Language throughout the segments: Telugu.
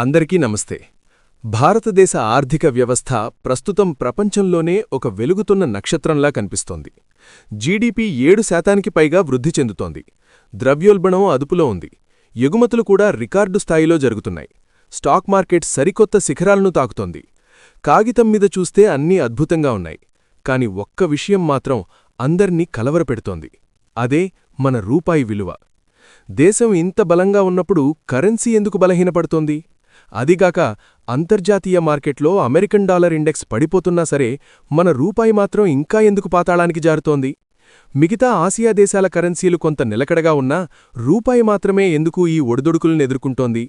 అందరికీ నమస్తే. భారతదేశ ఆర్థిక వ్యవస్థ ప్రస్తుతం ప్రపంచంలోనే ఒక వెలుగుతున్న నక్షత్రంలా కనిపిస్తోంది. జీడీపీ ఏడు శాతానికి పైగా వృద్ధి చెందుతోంది. ద్రవ్యోల్బణం అదుపులో ఉంది. ఎగుమతులు కూడా రికార్డు స్థాయిలో జరుగుతున్నాయి. స్టాక్ మార్కెట్ సరికొత్త శిఖరాలను తాకుతోంది. కాగితం మీద చూస్తే అన్నీ అద్భుతంగా ఉన్నాయి. కాని ఒక్క విషయం మాత్రం అందర్నీ కలవరపెడుతోంది. అదే మన రూపాయి విలువ. దేశం ఇంత బలంగా ఉన్నప్పుడు కరెన్సీ ఎందుకు బలహీనపడుతోంది? అదిగాక అంతర్జాతీయ మార్కెట్లో అమెరికన్ డాలర్ ఇండెక్స్ పడిపోతున్నా సరే మన రూపాయి మాత్రం ఇంకా ఎందుకు పాతాళానికి జారుతోంది? మిగతా ఆసియా దేశాల కరెన్సీలు కొంత నిలకడగా ఉన్నా రూపాయి మాత్రమే ఎందుకు ఈ ఒడిదొడుకులను ఎదుర్కొంటోంది?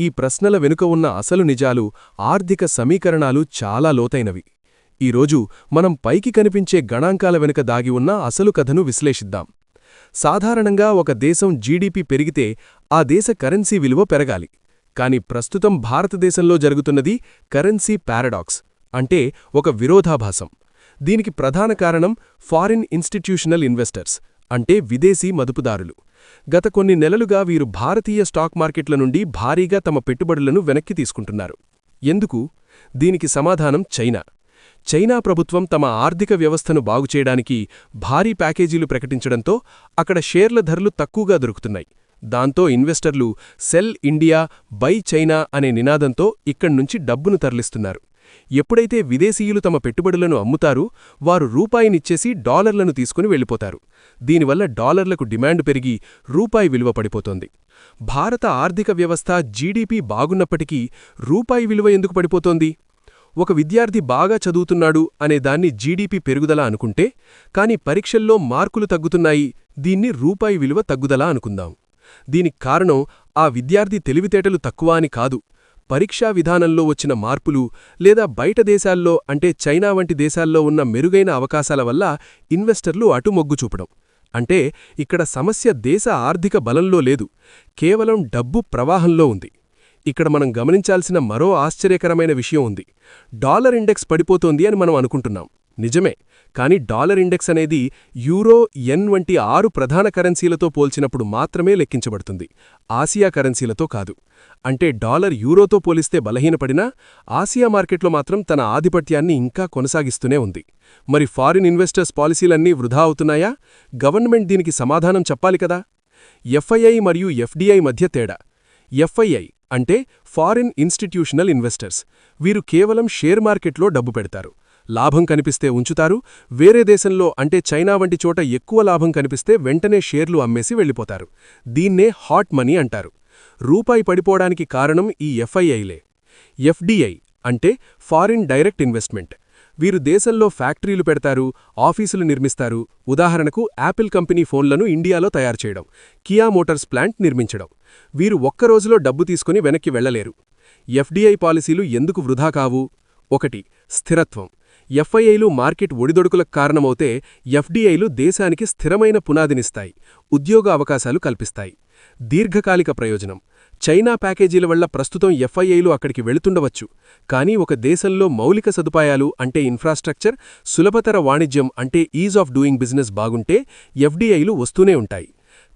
ఈ ప్రశ్నల వెనుక ఉన్న అసలు నిజాలు ఆర్థిక సమీకరణాలు చాలా లోతైనవి. ఈరోజు మనం పైకి కనిపించే గణాంకాల వెనుక దాగి ఉన్న అసలు కథను విశ్లేషిద్దాం. సాధారణంగా ఒక దేశం జీడీపీ పెరిగితే ఆ దేశ కరెన్సీ విలువ పెరగాలి. కాని ప్రస్తుతం భారతదేశంలో జరుగుతున్నది కరెన్సీ పారాడాక్స్ అంటే ఒక విరోధాభాసం. దీనికి ప్రధాన కారణం ఫారిన్ ఇన్స్టిట్యూషనల్ ఇన్వెస్టర్స్ అంటే విదేశీ మదుపుదారులు. గత కొన్ని నెలలుగా వీరు భారతీయ స్టాక్ మార్కెట్ల నుండి భారీగా తమ పెట్టుబడులను వెనక్కి తీసుకుంటున్నారు. ఎందుకు? దీనికి సమాధానం చైనా. చైనా ప్రభుత్వం తమ ఆర్థిక వ్యవస్థను బాగుచేయడానికి భారీ ప్యాకేజీలు ప్రకటించడంతో అక్కడ షేర్ల ధరలు తక్కువగా దొరుకుతున్నాయి. దాంతో ఇన్వెస్టర్లు సెల్ ఇండియా బై చైనా అనే నినాదంతో ఇక్కడ్నుంచి డబ్బును తరలిస్తున్నారు. ఎప్పుడైతే విదేశీయులు తమ పెట్టుబడులను అమ్ముతారో వారు రూపాయినిచ్చేసి డాలర్లను తీసుకుని వెళ్ళిపోతారు. దీనివల్ల డాలర్లకు డిమాండ్ పెరిగి రూపాయి విలువ పడిపోతోంది. భారత ఆర్థిక వ్యవస్థ జీడీపీ బాగున్నప్పటికీ రూపాయి విలువ ఎందుకు పడిపోతోంది? ఒక విద్యార్థి బాగా చదువుతున్నాడు అనే దాన్ని జీడీపీ పెరుగుదల అనుకుంటే కాని పరీక్షల్లో మార్కులు తగ్గుతున్నాయి దీన్ని రూపాయి విలువ తగ్గుదల అనుకుందాం. దీనికి కారణం ఆ విద్యార్థి తెలివితేటలు తక్కువ అని కాదు. పరీక్షా విధానంలో వచ్చిన మార్పులు లేదా బయట దేశాల్లో అంటే చైనా వంటి దేశాల్లో ఉన్న మెరుగైన అవకాశాల వల్ల ఇన్వెస్టర్లు అటు మొగ్గు చూపడం. అంటే ఇక్కడ సమస్య దేశ ఆర్థిక బలంలో లేదు. కేవలం డబ్బు ప్రవాహంలో ఉంది. ఇక్కడ మనం గమనించాల్సిన మరో ఆశ్చర్యకరమైన విషయం ఉంది. డాలర్ ఇండెక్స్ పడిపోతోంది అని మనం అనుకుంటున్నాం. నిజమే. కానీ డాలర్ ఇండెక్స్ అనేది యూరో ఎన్ వంటి ఆరు ప్రధాన కరెన్సీలతో పోల్చినప్పుడు మాత్రమే లెక్కించబడుతుంది. ఆసియా కరెన్సీలతో కాదు. అంటే డాలర్ యూరోతో పోలిస్తే బలహీనపడినా ఆసియా మార్కెట్లో మాత్రం తన ఆధిపత్యాన్ని ఇంకా కొనసాగిస్తూనే ఉంది. మరి ఫారిన్ ఇన్వెస్టర్స్ పాలసీలన్నీ వృధా అవుతున్నాయా? గవర్నమెంట్ దీనికి సమాధానం చెప్పాలి కదా? ఎఫ్ఐఐ మరియు ఎఫ్డిఐ మధ్య తేడా. ఎఫ్ఐఐ అంటే ఫారిన్ ఇన్స్టిట్యూషనల్ ఇన్వెస్టర్స్. వీరు కేవలం షేర్ మార్కెట్లో డబ్బు పెడతారు. లాభం కనిపిస్తే ఉంచుతారు వేరే దేశంలో అంటే చైనా వంటి చోట ఎక్కువ లాభం కనిపిస్తే వెంటనే షేర్లు అమ్మేసి వెళ్ళిపోతారు. దీన్నే హాట్ మనీ అంటారు. రూపాయి పడిపోవడానికి కారణం ఈ ఎఫ్ఐఐలే. ఎఫ్డిఐ అంటే ఫారిన్ డైరెక్ట్ ఇన్వెస్ట్మెంట్. వీరు దేశంలో ఫ్యాక్టరీలు పెడతారు ఆఫీసులు నిర్మిస్తారు. ఉదాహరణకు యాపిల్ కంపెనీ ఫోన్లను ఇండియాలో తయారు చేయడం కియా మోటార్స్ ప్లాంట్ నిర్మించడం. వీరు ఒక్కరోజులో డబ్బు తీసుకుని వెనక్కి వెళ్ళలేరు ఎఫ్డిఐ పాలసీలు ఎందుకు వృధా కావు? ఒకటి స్థిరత్వం. ఎఫ్ఐఐలు మార్కెట్ ఒడిదొడుకులకు కారణమవుతే ఎఫ్డిఐలు దేశానికి స్థిరమైన పునాదినిస్తాయి ఉద్యోగ అవకాశాలు కల్పిస్తాయి. దీర్ఘకాలిక ప్రయోజనం. చైనా ప్యాకేజీల వల్ల ప్రస్తుతం ఎఫ్ఐఐలు అక్కడికి వెళుతుండవచ్చు కానీ ఒక దేశంలో మౌలిక సదుపాయాలు అంటే ఇన్ఫ్రాస్ట్రక్చర్ సులభతర వాణిజ్యం అంటే ఈజ్ ఆఫ్ డూయింగ్ బిజినెస్ బాగుంటే ఎఫ్డిఐలు వస్తూనే ఉంటాయి.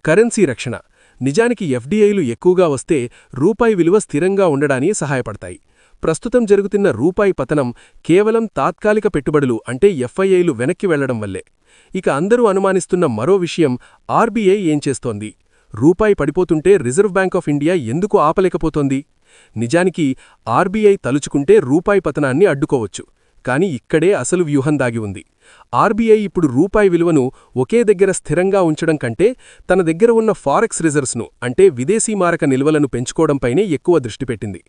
కరెన్సీ రక్షణ. నిజానికి ఎఫ్డీఐలు ఎక్కువగా వస్తే రూపాయి విలువ స్థిరంగా ఉండడానికి సహాయపడతాయి. ప్రస్తుతం జరుగుతున్న రూపాయి పతనం కేవలం తాత్కాలిక పెట్టుబడులు అంటే ఎఫ్ఐఐలు వెనక్కి వెళ్ళడం వల్లే. ఇక అందరూ అనుమానిస్తున్న మరో విషయం ఆర్బీఐ ఏం చేస్తోంది? రూపాయి పడిపోతుంటే రిజర్వ్ బ్యాంక్ ఆఫ్ ఇండియా ఎందుకు ఆపలేకపోతోంది? నిజానికి ఆర్బీఐ తలుచుకుంటే రూపాయి పతనాన్ని అడ్డుకోవచ్చు. కాని ఇక్కడే అసలు వ్యూహం దాగి ఉంది. ఆర్బీఐ ఇప్పుడు రూపాయి విలువను ఒకే దగ్గర స్థిరంగా ఉంచడం కంటే తన దగ్గర ఉన్న ఫారెక్స్ రిజర్వ్స్ను అంటే విదేశీ మారక నిల్వలను పెంచుకోవడంపైనే ఎక్కువ దృష్టి పెట్టింది.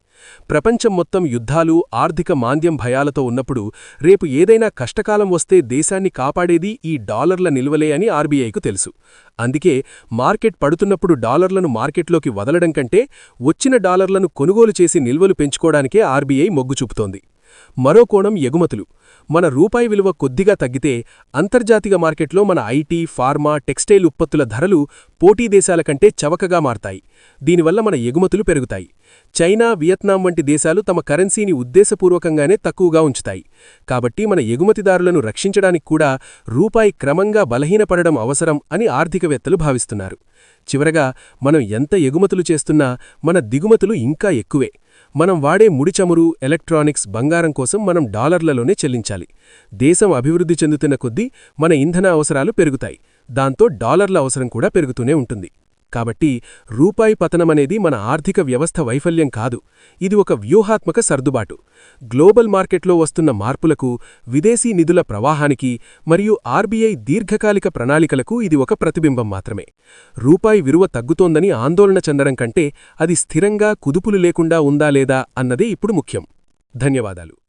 ప్రపంచం మొత్తం యుద్ధాలు ఆర్థిక మాంద్యం భయాలతో ఉన్నప్పుడు రేపు ఏదైనా కష్టకాలం వస్తే దేశాన్ని కాపాడేది ఈ డాలర్ల నిల్వలే అని ఆర్బీఐకు తెలుసు. అందుకే మార్కెట్ పడుతున్నప్పుడు డాలర్లను మార్కెట్లోకి వదలడం కంటే వచ్చిన డాలర్లను కొనుగోలు చేసి నిల్వలు పెంచుకోవడానికే ఆర్బీఐ మొగ్గు చూపుతోంది. మరో కోణం ఎగుమతులు. మన రూపాయి విలువ కొద్దిగా తగ్గితే అంతర్జాతీయ మార్కెట్లో మన ఐటీ ఫార్మా టెక్స్టైల్ ఉత్పత్తుల ధరలు పోటీ దేశాల కంటే చవకగా మారతాయి. దీనివల్ల మన ఎగుమతులు పెరుగుతాయి. చైనా వియత్నాం వంటి దేశాలు తమ కరెన్సీని ఉద్దేశపూర్వకంగానే తక్కువగా ఉంచుతాయి. కాబట్టి మన ఎగుమతిదారులను రక్షించడానికి కూడా రూపాయి క్రమంగా బలహీనపడడం అవసరం అని ఆర్థికవేత్తలు భావిస్తున్నారు. చివరగా మనం ఎంత ఎగుమతులు చేస్తున్నా మన దిగుమతులు ఇంకా ఎక్కువే. మనం వాడే ముడి చమురు ఎలక్ట్రానిక్స్ బంగారం కోసం మనం డాలర్లలోనే చెల్లించాలి. దేశం అభివృద్ధి చెందుతున్న కొద్దీ మన ఇంధన అవసరాలు పెరుగుతాయి. దాంతో డాలర్ల అవసరం కూడా పెరుగుతూనే ఉంటుంది. కాబట్టి రూపాయి పతనమనేది మన ఆర్థిక వ్యవస్థ వైఫల్యం కాదు. ఇది ఒక వ్యూహాత్మక సర్దుబాటు. గ్లోబల్ మార్కెట్లో వస్తున్న మార్పులకు విదేశీ నిధుల ప్రవాహానికి మరియు ఆర్బీఐ దీర్ఘకాలిక ప్రణాళికలకు ఇది ఒక ప్రతిబింబం మాత్రమే. రూపాయి విలువ తగ్గుతోందని ఆందోళన చెందడం కంటే అది స్థిరంగా కుదుపులు లేకుండా ఉందా లేదా అన్నదే ఇప్పుడు ముఖ్యం. ధన్యవాదాలు.